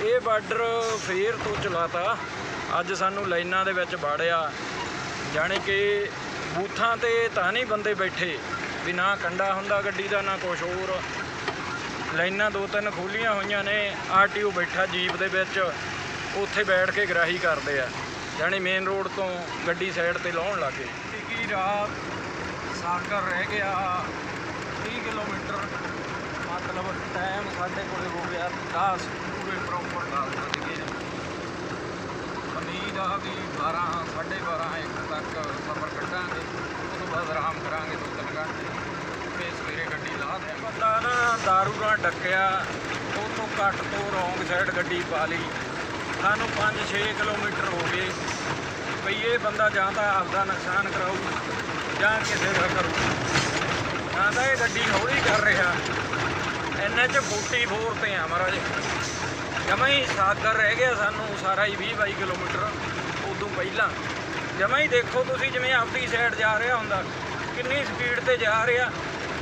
ਇਹ ਬਾਰਡਰ ਫੇਰ ਤੋਂ ਚਲਾਤਾ। ਅੱਜ ਸਾਨੂੰ ਲਾਈਨਾਂ ਦੇ ਵਿੱਚ ਬਾੜਿਆ। ਜਾਣੀ ਕਿ ਬੂਥਾਂ ਤੇ ਤਾਂ ਨਹੀਂ ਬੰਦੇ ਬੈਠੇ। ਵੀ ਨਾ ਕੰਡਾ ਹੁੰਦਾ ਗੱਡੀ ਦਾ, ਨਾ ਕੁਛ ਹੋਰ। ਲਾਈਨਾਂ ਦੋ ਤਿੰਨ ਖੋਲੀਆਂ ਹੋਈਆਂ ਨੇ। ਆਰਟੀਓ ਬੈਠਾ ਜੀਪ ਦੇ ਵਿੱਚ। ਉੱਥੇ ਬੈਠ ਕੇ ਗਰਾਹੀ ਕਰਦੇ ਆ। ਜਾਣੀ ਮੇਨ ਰੋਡ ਤੋਂ ਗੱਡੀ ਸਾਈਡ ਤੇ ਲਾਉਣ ਲੱਗੇ। ਕੀ ਰਾਤ ਸਾਗਰ ਰਹਿ ਗਿਆ। ਮਤਲਬ ਟਾਈਮ ਸਾਡੇ ਕੋਲੇ ਹੋ ਗਿਆ 10 ਪੂਰੇ ਪ੍ਰੋਪਰ 10 ਵੱਜ ਗਏ। ਉਮੀਦ ਆ ਵੀ 12 12:30 ਇੱਕ ਤੱਕ ਸਫ਼ਰ ਕੱਢਾਂਗੇ। ਉਸ ਤੋਂ ਬਾਅਦ ਆਰਾਮ ਕਰਾਂਗੇ ਦੋ ਤਿੰਨ ਘੰਟੇ। ਫੇਰ ਸਵੇਰੇ ਗੱਡੀ ਲਾ ਦੇ ਬੰਦਾ ਨਾ ਦਾਰੂ ਨਾਲ ਡੱਕਿਆ ਉਹ ਤੋਂ ਕੱਟ ਤੋਂ ਰੋਂਗ ਸਾਈਡ ਗੱਡੀ ਪਾ ਲਈ। ਸਾਨੂੰ 5-6 ਕਿਲੋਮੀਟਰ ਹੋ ਗਏ। ਵੀ ਇਹ ਬੰਦਾ ਜਾਂ ਤਾਂ ਆਪਦਾ ਨੁਕਸਾਨ ਕਰਾਊ, ਜਾਂ ਕਿਸੇ ਦਾ ਕਰੂ ਜਾਂ ਤਾਂ ਇਹ ਗੱਡੀ ਹੌਲੀ ਕਰ ਰਿਹਾ। ਐਨਐਚ 44 ਤੇ ਆ ਮਹਾਰਾਜ। ਜਮਾਂ ਹੀ ਸਾਗਰ ਰਹਿ ਗਿਆ ਸਾਨੂੰ, ਸਾਰਾ ਹੀ 20 22 ਕਿਲੋਮੀਟਰ, ਉਦੋਂ ਪਹਿਲਾਂ। ਜਮਾਂ ਹੀ ਦੇਖੋ ਤੁਸੀਂ ਜਿਵੇਂ ਆਪਦੀ ਸਾਈਡ ਜਾ ਰਿਹਾ ਹੁੰਦਾ, ਕਿੰਨੀ ਸਪੀਡ ਤੇ ਜਾ ਰਿਹਾ।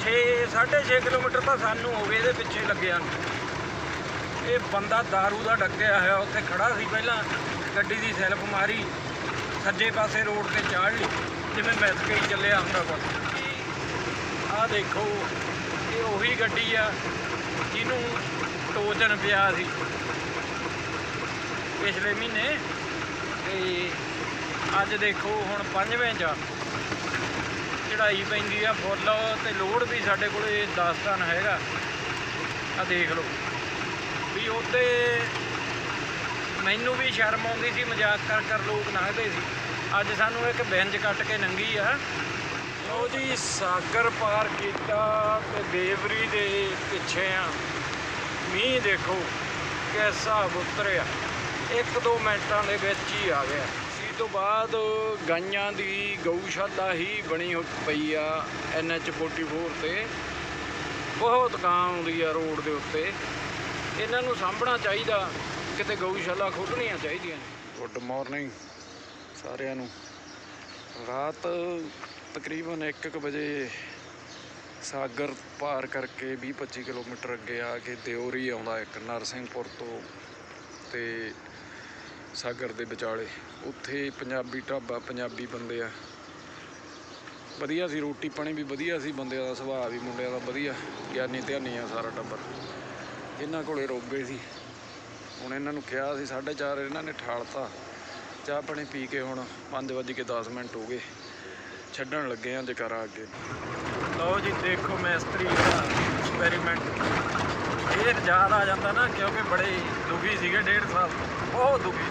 6 6.5 ਕਿਲੋਮੀਟਰ ਤਾਂ ਸਾਨੂੰ ਹੋ ਗਏ ਇਹਦੇ ਪਿੱਛੇ ਲੱਗਿਆ। ਇਹ ਬੰਦਾ दारू ਦਾ ਡੱਕਿਆ ਹੋਇਆ, ਉੱਥੇ ਖੜਾ ਸੀ ਪਹਿਲਾਂ, ਗੱਡੀ ਦੀ ਸੈਲਫ ਮਾਰੀ, ਸੱਜੇ ਪਾਸੇ ਰੋਡ ਤੇ ਚਾੜ ਲਈ, ਜਿਵੇਂ ਮਿੱਥ ਕੇ ਚੱਲਿਆ ਹੁੰਦਾ ਬਸ ਆਹ ਦੇਖੋ, ਇਹ ਉਹੀ ਗੱਡੀ ਆ ਜਿਹਨੂੰ ਟੋਚਨ ਪਿਆ ਸੀ ਪਿਛਲੇ ਮਹੀਨੇ, ਤੇ ਅੱਜ ਦੇਖੋ ਹੁਣ ਪੰਜਵੇਂ ਚ ਆ। ਚੜਾਈ ਪੈਂਦੀ ਆ ਫੁੱਲ, ਤੇ ਲੋਡ ਵੀ ਸਾਡੇ ਕੋਲੇ 10 ਟਨ ਹੈਗਾ। ਆ ਦੇਖ ਲਓ। ਵੀ ਉੱਤੇ ਮੈਨੂੰ ਵੀ ਸ਼ਰਮ ਆਉਂਦੀ ਸੀ, ਮਜ਼ਾਕ ਕਰ ਕਰ ਲੋਕ ਲੰਘਦੇ ਸੀ। ਅੱਜ ਸਾਨੂੰ ਇੱਕ ਬੈਂਚ ਕੱਟ ਕੇ ਨੰਗੀ ਆ। ਲਓ ਜੀ, ਸਾਗਰ ਪਾਰ ਕੀਤਾ ਤੇ ਦੇਵਰੀ ਦੇ ਪਿੱਛੇ ਆ। ਮੀਂਹ ਦੇਖੋ ਕਿਸ ਹਿਸਾਬ ਉਤਰਿਆ। ਇੱਕ ਦੋ ਮਿੰਟਾਂ ਦੇ ਵਿੱਚ ਹੀ ਆ ਗਿਆ। ਸੀ ਤੋਂ ਬਾਅਦ ਗਾਈਆਂ ਦੀ ਗਊਸ਼ਾਲਾ ਹੀ ਬਣੀ ਪਈ ਆ ਐਨਐਚ 44 ਤੇ। ਬਹੁਤ ਕਾਂ ਆਉਂਦੀ ਆ ਰੋਡ ਦੇ ਉੱਤੇ। ਇਹਨਾਂ ਨੂੰ ਸਾਂਭਣਾ ਚਾਹੀਦਾ, ਕਿਤੇ ਗਊਸ਼ਾਲਾ ਖੋਲ੍ਹਣੀਆਂ ਚਾਹੀਦੀਆਂ ਨੇ। ਗੁੱਡ ਮਾਰਨਿੰਗ ਸਾਰਿਆਂ ਨੂੰ। ਰਾਤ ਤਕਰੀਬਨ 1:00 ਵਜੇ ਸਾਗਰ ਪਾਰ ਕਰਕੇ 20-25 ਕਿਲੋਮੀਟਰ ਅੱਗੇ ਆ ਕੇ ਦਿਉਰੀ ਆਉਂਦਾ ਇੱਕ ਨਰਸਿੰਘਪੁਰ ਤੋਂ ਤੇ ਸਾਗਰ ਦੇ ਵਿਚਾਲੇ। ਉੱਥੇ ਪੰਜਾਬੀ ਢਾਬਾ, ਪੰਜਾਬੀ ਬੰਦੇ ਆ। ਵਧੀਆ ਸੀ, ਰੋਟੀ ਪਾਣੀ ਵੀ ਵਧੀਆ ਸੀ, ਬੰਦਿਆਂ ਦਾ ਸੁਭਾਅ ਵੀ, ਮੁੰਡਿਆਂ ਦਾ ਵਧੀਆ। ਗਿਆਨੀ ਧਿਆਨੀ ਆ ਸਾਰਾ ਟੱਬਰ। ਇਹਨਾਂ ਕੋਲੇ ਰੋਗੇ ਸੀ। ਹੁਣ ਇਹਨਾਂ ਨੂੰ ਕਿਹਾ ਸੀ 4:30 ਇਹਨਾਂ ਨੇ ਠਾਲਤਾ। ਚਾਹ ਪਾਣੀ ਪੀ ਕੇ ਹੁਣ 5:10 ਮਿੰਟ ਹੋ ਗਏ। ਛੱਡਣ ਲੱਗੇ ਆ ਜਕਾਰਾ ਅੱਗੇ। ਲਓ ਜੀ, ਦੇਖੋ ਮੈਸਤਰੀ ਦਾ ਐਕਸਪੈਰੀਮੈਂਟ ਇਹ ਯਾਦ ਆ ਜਾਂਦਾ ਨਾ, ਕਿਉਂਕਿ ਬੜੇ ਦੁਖੀ ਸੀਗੇ, ਡੇਢ ਸਾਲ ਬਹੁਤ ਦੁਖੀ।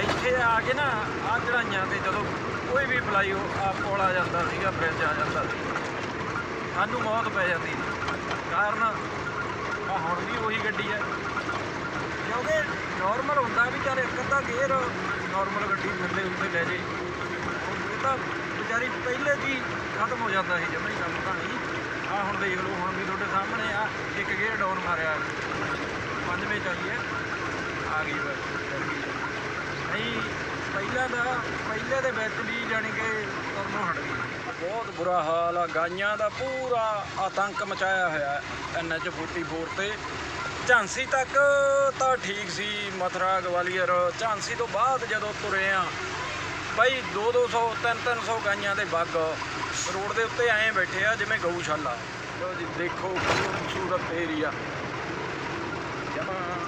ਇੱਥੇ ਆ ਕੇ ਨਾ ਆ ਚੜਾਈਆਂ ਤੇ ਜਦੋਂ ਕੋਈ ਵੀ ਬੁਲਾਈ ਆ ਕੋਲ ਆ ਜਾਂਦਾ ਸੀਗਾ ਬ੍ਰਿਜ ਆ ਜਾਂਦਾ ਸੀ। ਸਾਨੂੰ ਮੌਤ ਪੈ ਜਾਂਦੀ ਕਾਰਨ ਆ ਹੁਣ ਵੀ ਉਹੀ ਗੱਡੀ ਹੈ। ਕਿਉਂਕਿ ਨਾਰਮਲ ਹੁੰਦਾ ਵੀ ਚੱਲ ਇੱਕ ਅੱਧਾ ਗੇਅਰ ਨਾਰਮਲ ਗੱਡੀ ਥੱਲੇ ਉੱਤੇ ਲੈ ਜੇ। ਉਹ ਤਾਂ ਵਿਚਾਰੀ ਪਹਿਲੇ ਦੀ ਖਤਮ ਹੋ ਜਾਂਦਾ ਸੀ, ਜਮੇ ਕੰਮ ਤਾਂ ਨਹੀਂ। ਆ ਹੁਣ ਦੇਖ ਲਓ, ਹੁਣ ਵੀ ਤੁਹਾਡੇ ਸਾਹਮਣੇ ਆ, ਇੱਕ ਗੇਅਰ ਡਾਊਨ ਮਾਰਿਆ। ਪੰਜਵੇਂ ਚਾਹੀਏ ਆ ਗਈ ਬਸ, ਚੱਲ ਨਹੀਂ, ਪਹਿਲਾਂ ਦਾ, ਪਹਿਲੇ ਦੇ ਵਿੱਚ ਵੀ ਜਾਣੀ ਕਿ ਤੁਰਨੋਂ ਹਟ ਗਈ। ਬਹੁਤ ਬੁਰਾ ਹਾਲ ਆ, ਗਾਈਆਂ ਦਾ ਪੂਰਾ ਆਤੰਕ ਮਚਾਇਆ ਹੋਇਆ ਐਨਐਚ 44 ਤੇ। ਝਾਂਸੀ ਤੱਕ ਤਾਂ ਠੀਕ ਸੀ, ਮਥੁਰਾ ਗਵਾਲੀਅਰ। ਝਾਂਸੀ ਤੋਂ ਬਾਅਦ ਜਦੋਂ ਤੁਰੇ ਆ ਬਾਈ 2 200 3 300 ਗਾਈਆਂ ਦੇ ਬੱਗ ਰੋਡ ਦੇ ਉੱਤੇ ਐਂ ਬੈਠੇ ਆ, ਜਿਵੇਂ ਗਊਸ਼ਾਲਾ। ਲਓ ਜੀ, ਦੇਖੋ ਖੂਬਸੂਰਤ ਏਰੀਆ। ਜਮਾ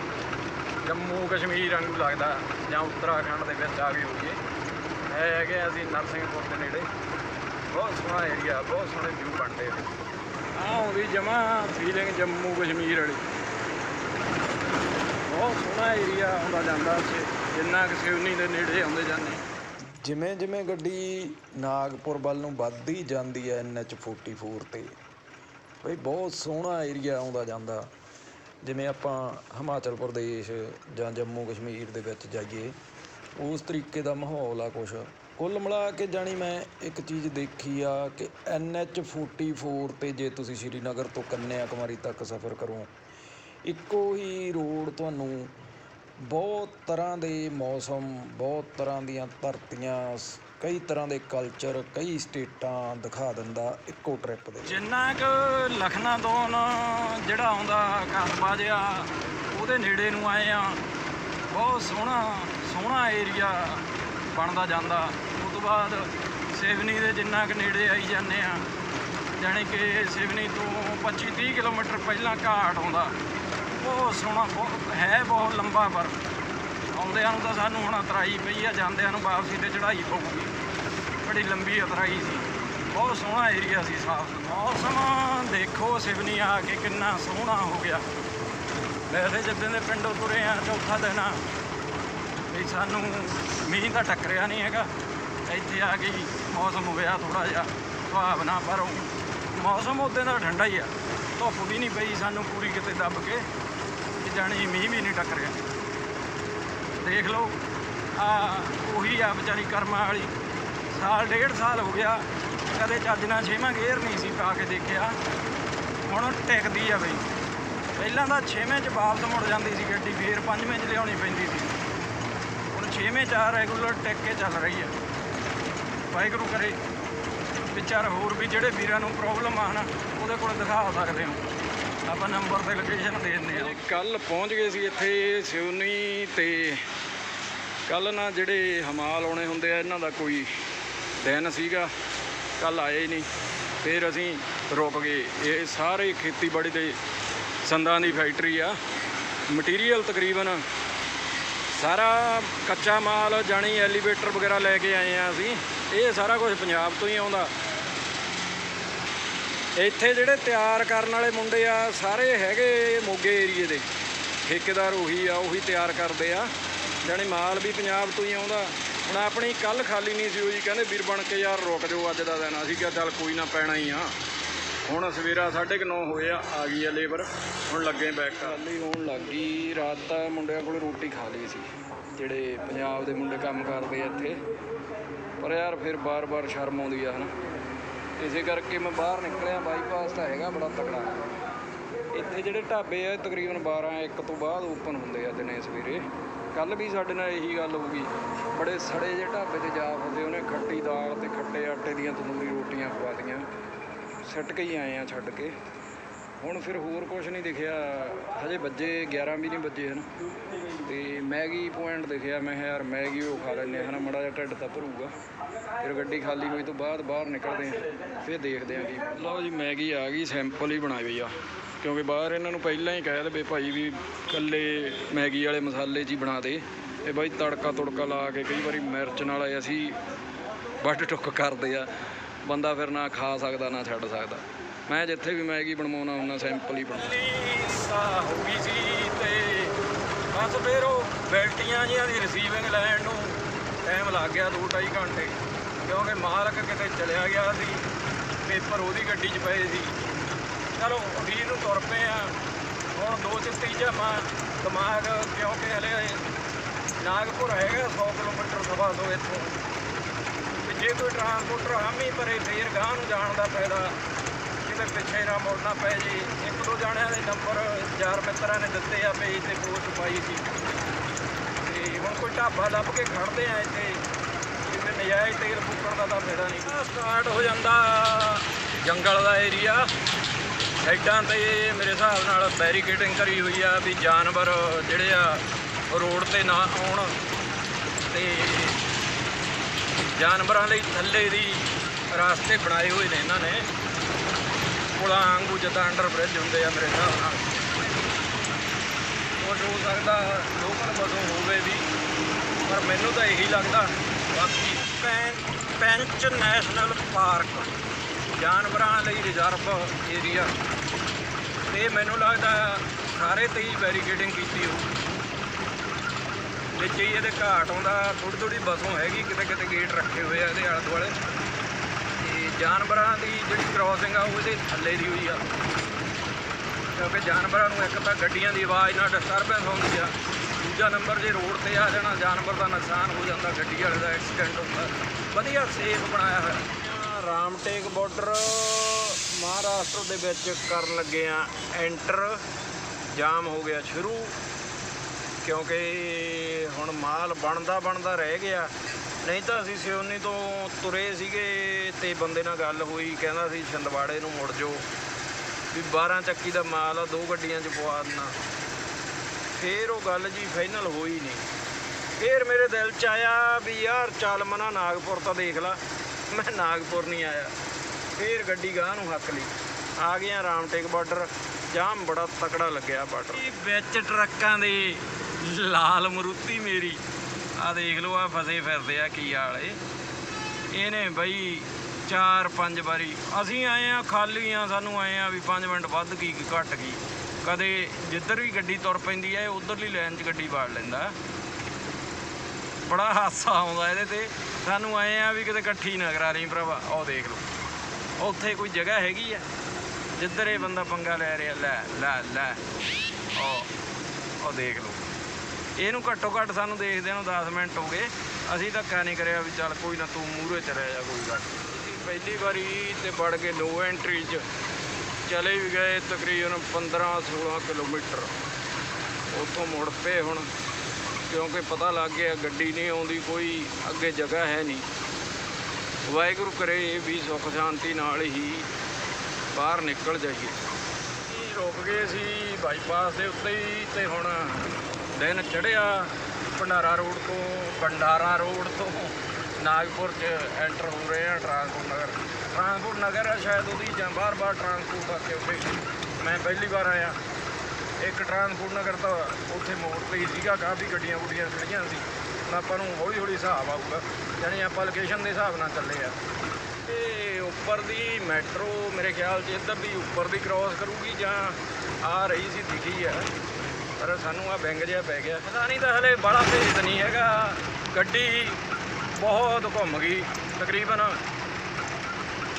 ਜੰਮੂ ਕਸ਼ਮੀਰ ਵਾਂਗੂ ਲੱਗਦਾ, ਜਾਂ ਉੱਤਰਾਖੰਡ ਦੇ ਵਿੱਚ ਆ ਗਏ ਹੋਈਏ। ਇਹ ਹੈਗੇ ਅਸੀਂ ਨਰਸਿੰਘਪੁਰ ਦੇ ਨੇੜੇ। ਬਹੁਤ ਸੋਹਣਾ ਏਰੀਆ, ਬਹੁਤ ਸੋਹਣੇ ਵਿਊ ਬਣਦੇ ਨੇ ਆਉਂਦੀ ਜਮਾ ਫੀਲਿੰਗ ਜੰਮੂ ਕਸ਼ਮੀਰ ਵਾਲੀ। ਬਹੁਤ ਸੋਹਣਾ ਏਰੀਆ ਆਉਂਦਾ ਜਾਂਦਾ ਇੱਥੇ। ਜਿੰਨਾ ਕਿ ਸਿਵਨੀ ਦੇ ਨੇੜੇ ਆਉਂਦੇ ਜਾਂਦੇ। ਜਿਵੇਂ ਜਿਵੇਂ ਗੱਡੀ ਨਾਗਪੁਰ ਵੱਲ ਨੂੰ ਵੱਧਦੀ ਜਾਂਦੀ ਹੈ ਐਨਐਚ 44 ਤੇ, ਬਈ ਬਹੁਤ ਸੋਹਣਾ ਏਰੀਆ ਆਉਂਦਾ ਜਾਂਦਾ। ਜਿਵੇਂ ਆਪਾਂ ਹਿਮਾਚਲ ਪ੍ਰਦੇਸ਼ ਜਾਂ ਜੰਮੂ ਕਸ਼ਮੀਰ ਦੇ ਵਿੱਚ ਜਾਈਏ, ਉਸ ਤਰੀਕੇ ਦਾ ਮਾਹੌਲ ਆ ਕੁਛ। ਕੁੱਲ ਮਿਲਾ ਕੇ ਜਾਣੀ ਮੈਂ ਇੱਕ ਚੀਜ਼ ਦੇਖੀ ਆ ਕਿ ਐਨਐਚ 44 ਤੇ ਜੇ ਤੁਸੀਂ ਸ਼੍ਰੀਨਗਰ ਤੋਂ ਕੰਨਿਆ ਕੁਮਾਰੀ ਤੱਕ ਸਫ਼ਰ ਕਰੋ, ਇੱਕੋ ਹੀ ਰੋਡ ਤੁਹਾਨੂੰ ਬਹੁਤ ਤਰ੍ਹਾਂ ਦੇ ਮੌਸਮ, ਬਹੁਤ ਤਰ੍ਹਾਂ ਦੀਆਂ ਧਰਤੀਆਂ ਕਈ ਤਰ੍ਹਾਂ ਦੇ ਕਲਚਰ ਕਈ ਸਟੇਟਾਂ ਦਿਖਾ ਦਿੰਦਾ ਇੱਕੋ ਟ੍ਰਿਪ ਦੇ ਜਿੰਨਾ ਕੁ ਲਖਨਾ ਤੋਂ ਜਿਹੜਾ ਆਉਂਦਾ ਕਸਬਾ ਜਿਹਾ ਉਹਦੇ ਨੇੜੇ ਨੂੰ ਆਏ ਆ ਬਹੁਤ ਸੋਹਣਾ ਸੋਹਣਾ ਏਰੀਆ ਬਣਦਾ ਜਾਂਦਾ। ਉਸ ਤੋਂ ਬਾਅਦ ਸਿਵਨੀ ਦੇ ਜਿੰਨਾ ਕੁ ਨੇੜੇ ਆਈ ਜਾਂਦੇ ਆ ਜਾਣੀ ਕਿ ਸਿਵਨੀ ਤੋਂ 25 30 ਕਿਲੋਮੀਟਰ ਪਹਿਲਾਂ ਘਾਟ ਆਉਂਦਾ। ਬਹੁਤ ਸੋਹਣਾ, ਬਹੁਤ, ਹੈ ਬਹੁਤ ਲੰਬਾ ਬਰਫ਼ ਆਉਂਦਿਆਂ ਨੂੰ ਤਾਂ ਸਾਨੂੰ ਹੁਣ ਅਤਰਾਈ ਪਈ ਆ, ਜਾਂਦਿਆਂ ਨੂੰ ਵਾਪਸੀ ਤੇ ਚੜ੍ਹਾਈ ਪਊਗੀ। ਬੜੀ ਲੰਬੀ ਅਤਰਾਈ ਸੀ। ਬਹੁਤ ਸੋਹਣਾ ਏਰੀਆ ਸੀ ਸਾਫ਼। ਮੌਸਮ, ਦੇਖੋ ਸਿਵਨੀ ਆ ਕੇ ਕਿੰਨਾ ਸੋਹਣਾ ਹੋ ਗਿਆ। ਵੈਸੇ ਜਿੱਦਾਂ ਦੇ ਪਿੰਡੋਂ ਤੁਰੇ ਆ, ਚੌਥਾ ਦਿਨ ਆ। ਵੀ ਸਾਨੂੰ ਮੀਂਹ ਤਾਂ ਟੱਕਰਿਆ ਨਹੀਂ ਹੈਗਾ। ਇੱਥੇ ਆ ਕੇ ਮੌਸਮ ਹੋਇਆ ਥੋੜਾ ਜਿਹਾ ਸੁਹਾਵਣਾ ਪਰ ਮੌਸਮ ਉਦੋਂ ਦਾ ਠੰਡਾ ਹੀ ਆ। ਧੁੱਪ ਵੀ ਨਹੀਂ ਪਈ ਸਾਨੂੰ ਪੂਰੀ ਕਿਤੇ ਦੱਬ ਕੇ। ਜਾਣੀ ਮੀਂਹ ਵੀ ਨਹੀਂ ਟੱਕਰਿਆ ਦੇਖ ਲਓ, ਆ ਉਹੀ ਆ ਵਿਚਾਰੀ ਕਰਮਾਂ ਵਾਲੀ। ਸਾਲ, ਡੇਢ ਸਾਲ ਹੋ ਗਿਆ, ਕਦੇ ਚੱਜ ਨਾਲ ਛੇਵਾਂ ਗੇਅਰ ਨਹੀਂ ਸੀ ਪਾ ਕੇ ਦੇਖਿਆ। ਹੁਣ ਟਿਕਦੀ ਆ ਬਈ। ਪਹਿਲਾਂ ਤਾਂ ਛੇਵੇਂ ਚ ਵਾਪਸ ਮੁੜ ਜਾਂਦੀ ਸੀ ਗੱਡੀ, ਫੇਰ ਪੰਜਵੇਂ ਚ ਲਿਆਉਣੀ ਪੈਂਦੀ ਸੀ। ਹੁਣ ਛੇਵੇਂ ਚ ਆ ਰੈਗੂਲਰ ਟਿਕ ਕੇ ਚੱਲ ਰਹੀ ਆ। ਵਾਹਿਗੁਰੂ ਕਰੇ ਵਿਚਾਰ ਹੋਰ ਵੀ ਜਿਹੜੇ ਵੀਰਾਂ ਨੂੰ ਪ੍ਰੋਬਲਮ ਆ ਨਾ ਉਹਦੇ ਕੋਲ ਦਿਖਾ ਸਕਦੇ ਹੋ। ਆਪਾਂ ਨੰਬਰ ਤੇ ਲੋਕੇਸ਼ਨ ਦੇ ਦਿੰਦੇ ਆ ਕੱਲ ਪਹੁੰਚ ਗਏ ਸੀ ਇੱਥੇ ਸਿਉਨੀ ਤੇ ਕੱਲ ਨਾ ਜਿਹੜੇ ਹਮਾਲ ਆਉਣੇ ਹੁੰਦੇ ਆ, ਇਹਨਾਂ ਦਾ ਕੋਈ ਦਿਨ ਸੀਗਾ। ਕੱਲ ਆਏ ਹੀ ਨਹੀਂ। ਫਿਰ ਅਸੀਂ ਰੁਕ ਗਏ। ਇਹ ਸਾਰੇ ਖੇਤੀਬਾੜੀ ਦੇ ਸੰਦਾਂ ਦੀ ਫੈਕਟਰੀ ਆ। ਮਟੀਰੀਅਲ ਤਕਰੀਬਨ ਸਾਰਾ ਕੱਚਾ ਮਾਲ, ਜਾਣੀ ਐਲੀਵੇਟਰ ਵਗੈਰਾ ਲੈ ਕੇ ਆਏ ਆ ਅਸੀਂ। ਇਹ ਸਾਰਾ ਕੁਝ ਪੰਜਾਬ ਤੋਂ ਹੀ ਆਉਂਦਾ। ਇੱਥੇ ਜਿਹੜੇ ਤਿਆਰ ਕਰਨ ਵਾਲੇ ਮੁੰਡੇ ਆ, ਸਾਰੇ ਹੈਗੇ ਮੋਗੇ ਏਰੀਏ ਦੇ। ਠੇਕੇਦਾਰ ਉਹੀ ਆ, ਉਹੀ ਤਿਆਰ ਕਰਦੇ ਆ। ਜਾਣੀ ਮਾਲ ਵੀ ਪੰਜਾਬ ਤੋਂ ਹੀ ਆਉਂਦਾ। ਹੁਣ ਆਪਣੀ ਕੱਲ ਖਾਲੀ ਨਹੀਂ ਸੀ ਹੋਈ, ਕਹਿੰਦੇ ਵੀਰ ਬਣ ਕੇ ਯਾਰ ਰੁਕ ਜਾਓ, ਅੱਜ ਦਾ ਦਿਨ ਅਸੀਂ ਕਿਹਾ ਚੱਲ ਕੋਈ ਨਾ, ਪੈਣਾ ਹੀ ਆ। ਹੁਣ ਸਵੇਰਾ 9:30 ਹੋਏ ਆ ਆ ਗਈ ਆ ਲੇਬਰ। ਹੁਣ ਲੱਗੇ ਬੈਕ ਖਾਲੀ ਹੋਣ ਲੱਗ ਗਈ। ਰਾਤ ਤਾਂ ਮੁੰਡਿਆਂ ਕੋਲ ਰੋਟੀ ਖਾ ਲਈ ਸੀ। ਜਿਹੜੇ ਪੰਜਾਬ ਦੇ ਮੁੰਡੇ ਕੰਮ ਕਰਦੇ ਆ ਇੱਥੇ। ਪਰ ਯਾਰ ਫਿਰ ਬਾਰ-ਬਾਰ ਸ਼ਰਮ ਆਉਂਦੀ ਆ, ਹਨਾ? ਇਸੇ ਕਰਕੇ ਮੈਂ ਬਾਹਰ ਨਿਕਲਿਆ ਬਾਈਪਾਸ ਤਾਂ ਹੈਗਾ ਬੜਾ ਤਕੜਾ। ਇੱਥੇ ਜਿਹੜੇ ਢਾਬੇ ਆ ਤਕਰੀਬਨ 12 1 ਤੋਂ ਬਾਅਦ ਓਪਨ ਹੁੰਦੇ ਆ ਦਿਨੇ ਸਵੇਰੇ। ਕੱਲ ਵੀ ਸਾਡੇ ਨਾਲ ਇਹੀ ਗੱਲ ਹੋ ਗਈ। ਬੜੇ ਸੜੇ ਜਿਹੇ ਢਾਬੇ ਤੇ ਜਾ ਫਸੇ ਉਹਨੇ, ਖੱਟੀ ਦਾਲ ਤੇ ਖੱਟੇ ਆਟੇ ਦੀਆਂ ਤੰਦੂਰੀ ਰੋਟੀਆਂ ਖਵਾਤੀਆਂ ਸਿੱਟ ਕੇ ਹੀ ਆਏ ਆ ਛੱਡ ਕੇ। ਹੁਣ ਫਿਰ ਹੋਰ ਕੁਝ ਨਹੀਂ ਦਿਖਿਆ। ਹਜੇ ਵੱਜੇ 11 ਵੀ ਨਹੀਂ ਵੱਜੇ ਹਨ। ਤੇ ਮੈਗੀ ਪੁਆਇੰਟ ਦਿਖਿਆ। ਮੈਂ ਯਾਰ ਮੈਗੀ ਉਹ ਖਾ ਲੈਂਦੇ ਹਾਂ ਨਾ ਮੜਾ ਜਿਹਾ ਢਿੱਡ ਤਾਂ ਭਰੂਗਾ। ਫਿਰ ਗੱਡੀ ਖਾਲੀ ਹੋਈ ਤੋਂ ਬਾਅਦ ਬਾਹਰ ਨਿਕਲਦੇ ਆ ਫਿਰ ਦੇਖਦੇ ਆ ਕੀ ਲਓ ਜੀ, ਮੈਗੀ ਆ ਗਈ ਸੈਂਪਲ ਹੀ ਬਣਾਈ ਹੋਈ ਆ। ਕਿਉਂਕਿ ਬਾਹਰ ਇਹਨਾਂ ਨੂੰ ਪਹਿਲਾਂ ਹੀ ਕਹਿ ਦੇਵੇ ਭਾਈ ਵੀ ਕੱਲੇ ਮੈਗੀ ਵਾਲੇ ਮਸਾਲੇ 'ਚ ਹੀ ਬਣਾ ਦੇ। ਇਹ ਬਾਈ ਤੜਕਾ ਤੁੜਕਾ ਲਾ ਕੇ ਕਈ ਵਾਰੀ ਮਿਰਚ ਨਾਲ ਅਸੀਂ ਵੱਢ ਟੁੱਕ ਕਰਦੇ ਆ। ਬੰਦਾ ਫਿਰ ਨਾ ਖਾ ਸਕਦਾ, ਨਾ ਛੱਡ ਸਕਦਾ। ਮੈਂ ਜਿੱਥੇ ਵੀ ਮੈਗੀ ਬਣਵਾਉਣਾ ਉਹਨਾਂ ਸੈਂਪਲ ਹੀ ਬਣਾਉਂਦਾ ਹੋ ਗਈ ਸੀ ਤੇ ਬਸ ਫਿਰ ਉਹ ਬੈਲਟੀਆਂ ਜੀਆਂ ਦੀ ਰਿਸੀਵਿੰਗ ਲੈਣ ਨੂੰ ਟਾਈਮ ਲੱਗ ਗਿਆ 2.5 ਘੰਟੇ। ਕਿਉਂਕਿ ਮਾਲਕ ਕਿਤੇ ਚਲਿਆ ਗਿਆ ਸੀ, ਪੇਪਰ ਉਹਦੀ ਗੱਡੀ 'ਚ ਪਏ ਸੀ। ਚਲੋ ਵੀਰ ਨੂੰ ਤੁਰ ਪਏ ਆ। ਹੁਣ ਦੋ ਚ ਤੀਜਾ ਮਾ, ਦਿਮਾਗ, ਕਿਉਂਕਿ ਹਲੇ ਨਾਗਪੁਰ ਹੈਗਾ 100 ਕਿਲੋਮੀਟਰ ਸਵਾ ਤੋਂ ਇੱਥੋਂ। ਤੇ ਜੇ ਕੋਈ ਟਰਾਂਸਪੋਰਟਰ ਹਾਮੀ ਭਰੇ, ਫੇਰ ਗਾਂ ਨੂੰ ਜਾਣ ਦਾ ਫਾਇਦਾ। ਕਿਤੇ ਪਿੱਛੇ ਨਾ ਮੁੜਨਾ ਪਏ ਜੇ। ਇੱਕ ਦੋ ਜਾਣਿਆਂ ਦੇ ਨੰਬਰ ਯਾਰ ਮਿੱਤਰਾਂ ਨੇ ਦਿੱਤੇ ਆ ਪੇਜ ਤੇ ਪੋਸਟ ਪਾਈ ਸੀ। ਤੇ ਹੁਣ ਕੋਈ ਢਾਬਾ ਲੱਭ ਕੇ ਖੜਦੇ ਆ ਇੱਥੇ। ਨਜਾਇਜ਼ ਤੇਲ ਫੂਕਣ ਦਾ ਤਾਂ ਫਾਇਦਾ ਨਹੀਂ। ਸਟਾਰਟ ਹੋ ਜਾਂਦਾ ਜੰਗਲ ਦਾ ਏਰੀਆ ਸਾਈਡਾਂ ਤੇ ਮੇਰੇ ਹਿਸਾਬ ਨਾਲ ਬੈਰੀਕੇਡਿੰਗ ਕਰੀ ਹੋਈ ਆ ਵੀ ਜਾਨਵਰ ਜਿਹੜੇ ਆ, ਰੋਡ ਤੇ ਨਾ ਆਉਣ ਤੇ ਜਾਨਵਰਾਂ ਲਈ ਥੱਲੇ ਦੀ ਰਾਸਤੇ ਬਣਾਏ ਹੋਏ ਨੇ ਇਹਨਾਂ ਨੇ। ਪੁਲਾਂ ਵਾਂਗੂ ਜਿੱਦਾਂ ਅੰਡਰ ਬ੍ਰਿਜ ਹੁੰਦੇ ਆ ਮੇਰੇ ਹਿਸਾਬ ਨਾਲ। ਉਹ ਹੋ ਸਕਦਾ ਲੋਕਲ ਬਸੋਂ ਹੋਵੇ ਵੀ, ਪਰ ਮੈਨੂੰ ਤਾਂ ਇਹੀ ਲੱਗਦਾ, ਬਾਕੀ ਪੈਂਚ ਨੈਸ਼ਨਲ ਪਾਰਕ। ਜਾਨਵਰਾਂ ਲਈ ਰਿਜ਼ਰਵ ਏਰੀਆ। ਤੇ ਮੈਨੂੰ ਲੱਗਦਾ ਸਾਰੇ ਤੇ ਹੀ ਬੈਰੀਕੇਡਿੰਗ ਕੀਤੀ ਹੋਊ। ਵਿੱਚ ਹੀ ਇਹਦੇ ਘਾਟ ਆਉਂਦਾ ਥੋੜੀ ਥੋੜੀ ਬਸੋਂ ਹੈਗੀ ਕਿਤੇ ਕਿਤੇ ਗੇਟ ਰੱਖੇ ਹੋਏ ਆ ਇਹਦੇ ਆਲੇ ਦੁਆਲੇ ਤੇ ਜਾਨਵਰਾਂ ਦੀ ਜਿਹੜੀ ਕ੍ਰਾਸਿੰਗ ਆ, ਉਹ ਇਹਦੇ ਥੱਲੇ ਦੀ ਹੋਈ ਆ। ਕਿਉਂਕਿ ਜਾਨਵਰਾਂ ਨੂੰ ਇੱਕ ਤਾਂ ਗੱਡੀਆਂ ਦੀ ਆਵਾਜ਼ ਨਾਲ ਡਿਸਟਰਬੈਂਸ ਹੁੰਦੀ ਆ। ਦੂਜਾ ਨੰਬਰ ਜੇ ਰੋਡ ਤੇ ਆ ਜਾਣਾ, ਜਾਨਵਰ ਦਾ ਨੁਕਸਾਨ ਹੋ ਜਾਂਦਾ, ਗੱਡੀ ਵਾਲੇ ਦਾ ਐਕਸੀਡੈਂਟ ਹੁੰਦਾ। ਵਧੀਆ ਸੇਫ ਬਣਾਇਆ ਹੋਇਆ। ਰਾਮਟੇਕ ਬਾਰਡਰ ਮਹਾਰਾਸ਼ਟਰ ਦੇ ਵਿੱਚ ਕਰਨ ਲੱਗੇ ਆ ਐਂਟਰ ਜਾਮ ਹੋ ਗਿਆ ਸ਼ੁਰੂ, ਕਿਉਂਕਿ ਹੁਣ ਮਾਲ ਬਣਦਾ ਬਣਦਾ ਰਹਿ ਗਿਆ। ਨਹੀਂ ਤਾਂ ਅਸੀਂ ਸਿਓਨੀ ਤੋਂ ਤੁਰੇ ਸੀਗੇ ਤੇ ਬੰਦੇ ਨਾਲ ਗੱਲ ਹੋਈ, ਕਹਿੰਦਾ ਸੀ, ਛੰਦਵਾੜੇ ਨੂੰ ਮੁੜ ਜਾਓ। ਵੀ 12 ਚੱਕੀ ਦਾ ਮਾਲ ਆ, ਦੋ ਗੱਡੀਆਂ 'ਚ ਪਵਾ ਦੇਣਾ ਫੇਰ ਉਹ ਗੱਲ ਜੀ ਫਾਈਨਲ ਹੋਈ ਨਹੀਂ। ਫੇਰ ਮੇਰੇ ਦਿਲ 'ਚ ਆਇਆ ਵੀ ਯਾਰ ਚੱਲ ਮਨਾ ਨਾਗਪੁਰ ਤਾਂ ਦੇਖ ਲਾ। ਮੈਂ ਨਾਗਪੁਰ ਨਹੀਂ ਆਇਆ। ਫੇਰ ਗੱਡੀ ਗਾਹ ਨੂੰ ਹੱਕ ਲਈ। ਆ ਗਿਆ ਰਾਮਟੇਕ ਬਾਰਡਰ। ਜਾਮ ਬੜਾ ਤਕੜਾ ਲੱਗਿਆ ਬਾਰਡਰ। ਵਿੱਚ ਟਰੱਕਾਂ ਦੇ ਲਾਲ ਮਰੂਤੀ ਮੇਰੀ। ਆ ਦੇਖ ਲਓ ਆ ਫਸੇ ਫਿਰਦੇ ਆ ਕੀ ਵਾਲੇ ਇਹਨੇ ਬਈ ਚਾਰ ਪੰਜ ਵਾਰੀ। ਅਸੀਂ ਆਏ ਆ, ਖਾਲੀ ਆ, ਸਾਨੂੰ ਆਏ ਆ ਵੀ 5 ਮਿੰਟ ਵੱਧ ਗਈ ਕਿ ਘਟ ਗਈ ਕਦੇ ਜਿੱਧਰ ਵੀ ਗੱਡੀ ਤੁਰ ਪੈਂਦੀ ਹੈ ਉਧਰਲੀ ਲਾਈਨ 'ਚ ਗੱਡੀ ਵਾੜ ਲੈਂਦਾ। ਬੜਾ ਹਾਸਾ ਆਉਂਦਾ ਇਹਦੇ ਤੇ। ਸਾਨੂੰ ਆਏ ਆ ਵੀ ਕਿਤੇ ਇਕੱਠੀ ਨਾ ਕਰਾ ਰਹੀ ਭਰਾਵਾ ਉਹ ਦੇਖ ਲਓ। ਉੱਥੇ ਕੋਈ ਜਗ੍ਹਾ ਹੈਗੀ ਆ? ਜਿੱਧਰ ਇਹ ਬੰਦਾ ਪੰਗਾ ਲੈ ਰਿਹਾ, ਲੈ ਲੈ ਲੈ। ਉਹ ਉਹ ਦੇਖ ਲਓ। ਇਹਨੂੰ ਘੱਟੋ ਘੱਟ ਸਾਨੂੰ ਦੇਖਦੇ ਨੂੰ 10 ਮਿੰਟ ਹੋ ਗਏ। ਅਸੀਂ ਧੱਕਾ ਨਹੀਂ ਕਰਿਆ ਵੀ ਚੱਲ ਕੋਈ ਨਾ ਤੂੰ ਮੂਹਰੇ ਚਲਿਆ ਜਾ, ਕੋਈ ਗੱਲ ਨੀ। ਪਹਿਲੀ ਵਾਰੀ ਤੇ ਵੜ ਕੇ ਨੋ ਐਂਟਰੀ 'ਚ। ਚਲੇ ਵੀ ਗਏ ਤਕਰੀਬਨ 15 16 ਕਿਲੋਮੀਟਰ। ਉੱਥੋਂ ਮੁੜ ਪਏ ਹੁਣ, ਕਿਉਂਕਿ ਪਤਾ ਲੱਗ ਗਿਆ ਗੱਡੀ ਨਹੀਂ ਆਉਂਦੀ, ਕੋਈ ਅੱਗੇ ਜਗ੍ਹਾ ਹੈ ਨਹੀਂ। ਵਾਹਿਗੁਰੂ ਕਰੇ ਵੀ ਸੁੱਖ ਸ਼ਾਂਤੀ ਨਾਲ ਹੀ ਬਾਹਰ ਨਿਕਲ ਜਾਈਏ। ਰੁਕ ਗਏ ਸੀ ਬਾਈਪਾਸ ਦੇ ਉੱਤੇ ਹੀ ਤੇ ਹੁਣ ਦਿਨ ਚੜ੍ਹਿਆ। ਭੰਡਾਰਾ ਰੋਡ ਤੋਂ, ਭੰਡਾਰਾ ਰੋਡ ਤੋਂ ਨਾਗਪੁਰ ਚ ਐਂਟਰ ਹੋ ਰਹੇ ਹਾਂ ਟਰਾਂਸਪੋਰਟ ਨਗਰ। ਟਰਾਂਸਪੋਰਟ ਨਗਰ ਆ, ਸ਼ਾਇਦ ਉਹਦੀ ਜਾਂ ਬਾਰ-ਬਾਰ ਟਰਾਂਸਪੋਰਟ ਕਰਕੇ ਉੱਥੇ ਮੈਂ ਪਹਿਲੀ ਵਾਰ ਆਇਆ। ਇੱਕ ਟਰਾਂਸਪੋਰਟ ਨਗਰ ਤਾਂ ਉੱਥੇ ਮੋੜ ਤੇ ਹੀ ਸੀਗਾ, ਕਾਫੀ ਗੱਡੀਆਂ ਗੁੱਡੀਆਂ ਖੜੀਆਂ ਸੀ। ਆਪਾਂ ਨੂੰ ਹੌਲੀ ਹੌਲੀ ਹਿਸਾਬ ਆਊਗਾ, ਯਾਨੀ ਆਪਾਂ ਲੋਕੇਸ਼ਨ ਦੇ ਹਿਸਾਬ ਨਾਲ ਚੱਲੇ ਆ। ਤੇ ਉੱਪਰ ਦੀ ਮੈਟਰੋ ਮੇਰੇ ਖਿਆਲ 'ਚ ਇੱਧਰ ਦੀ ਉੱਪਰ ਦੀ ਕ੍ਰਾਸ ਕਰੂਗੀ ਜਾਂ ਆ ਰਹੀ ਸੀ, ਦਿਖੀ ਆ। ਪਰ ਸਾਨੂੰ ਆ ਬੈਂਗ ਜਿਹਾ ਪੈ ਗਿਆ। ਪਤਾ ਨਹੀਂ ਤਾਂ ਹਲੇ ਬੜਾ ਭੇਦ ਨਹੀਂ ਹੈਗਾ। ਗੱਡੀ ਬਹੁਤ ਘੁੰਮ ਗਈ। ਤਕਰੀਬਨ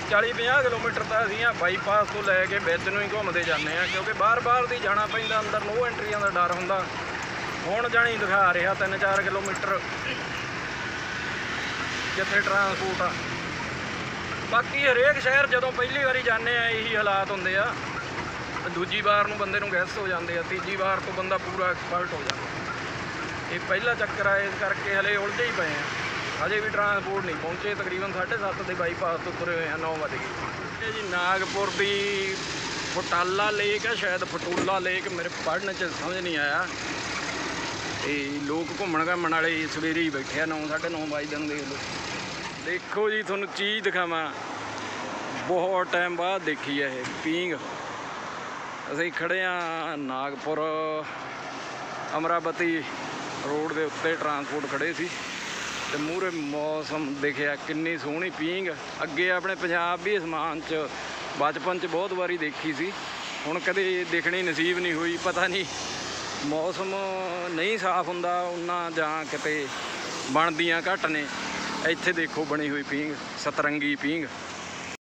40-50 ਕਿਲੋਮੀਟਰ ਤਾਂ ਅਸੀਂ ਆ ਬਾਈਪਾਸ ਤੋਂ ਲੈ ਕੇ ਵਿੱਚ ਨੂੰ ਹੀ ਘੁੰਮਦੇ ਜਾਂਦੇ ਆ, ਕਿਉਂਕਿ ਬਾਰ-ਬਾਰ ਦੀ ਜਾਣਾ ਪੈਂਦਾ, ਅੰਦਰ ਨੋ ਐਂਟਰੀਆਂ ਦਾ ਡਰ ਹੁੰਦਾ। ਹੁਣ ਜਾਣੀ ਦਿਖਾ ਰਿਹਾ 3-4 ਕਿਲੋਮੀਟਰ ਜਿੱਥੇ ਟਰਾਂਸਪੋਰਟ ਆ। ਬਾਕੀ ਹਰੇਕ ਸ਼ਹਿਰ ਜਦੋਂ ਪਹਿਲੀ ਵਾਰੀ ਜਾਂਦੇ ਆ, ਇਹੀ ਹਾਲਾਤ ਹੁੰਦੇ ਆ। ਦੂਜੀ ਵਾਰ ਨੂੰ ਬੰਦੇ ਨੂੰ ਗੈਸ ਹੋ ਜਾਂਦੇ ਆ, ਤੀਜੀ ਵਾਰ ਤੋਂ ਬੰਦਾ ਪੂਰਾ ਐਕਸਪਰਟ ਹੋ ਜਾਂਦਾ। ਇਹ ਪਹਿਲਾ ਚੱਕਰ ਆ, ਇਸ ਕਰਕੇ ਹਲੇ ਉਲਝੇ ਹੀ ਪਏ ਆ। ਹਜੇ ਵੀ ਟਰਾਂਸਪੋਰਟ ਨਹੀਂ ਪਹੁੰਚੇ, ਤਕਰੀਬਨ 7:30 ਦੇ ਬਾਈਪਾਸ ਤੋਂ ਤੁਰੇ ਹੋਏ ਆ 9 ਵਜੇ ਇਹ ਜੀ ਨਾਗਪੁਰ ਦੀ ਫਟਾਲਾ ਲੇਕ ਹੈ ਸ਼ਾਇਦ ਫਟੂਲਾ ਲੇਕ ਮੇਰੇ ਪੜ੍ਹਨ ਚ ਸਮਝ ਨਹੀਂ ਆਇਆ। ਇਹ ਲੋਕ ਘੁੰਮਣ ਘਾਮਣ ਵਾਲੇ ਸਵੇਰੇ ਹੀ ਬੈਠੇ ਆ 9 9:30 ਵਜੇ ਨੂੰ ਦੇਖ ਲਓ। ਦੇਖੋ ਜੀ, ਤੁਹਾਨੂੰ ਚੀਜ਼ ਦਿਖਾਵਾਂ। ਬਹੁਤ ਟਾਈਮ ਬਾਅਦ ਦੇਖੀ ਹੈ ਇਹ ਪੀਂਗ ਅਸੀਂ ਖੜੇ ਆ ਨਾਗਪੁਰ ਅਮਰਾਵਤੀ ਰੋਡ ਦੇ ਉੱਤੇ, ਟਰਾਂਸਪੋਰਟ ਖੜੇ ਸੀ। ਤੇ ਮੂਹਰੇ ਮੌਸਮ ਦਿਖਿਆ, ਕਿੰਨੀ ਸੋਹਣੀ ਪੀਂਗ ਅੱਗੇ ਆਪਣੇ ਪੰਜਾਬ ਵੀ ਅਸਮਾਨ 'ਚ, ਬਚਪਨ 'ਚ ਬਹੁਤ ਵਾਰੀ ਦੇਖੀ ਸੀ। ਹੁਣ ਕਦੇ ਦੇਖਣੀ ਨਸੀਬ ਨਹੀਂ ਹੋਈ, ਪਤਾ ਨਹੀਂ ਮੌਸਮ ਨਹੀਂ ਸਾਫ਼ ਹੁੰਦਾ ਉਹਨਾਂ ਜਾਂ ਕਿਤੇ ਬਣਦੀਆਂ ਘੱਟ ਨੇ। ਇੱਥੇ ਦੇਖੋ ਬਣੀ ਹੋਈ ਪੀਂਗ ਸਤਰੰਗੀ ਪੀਂਗ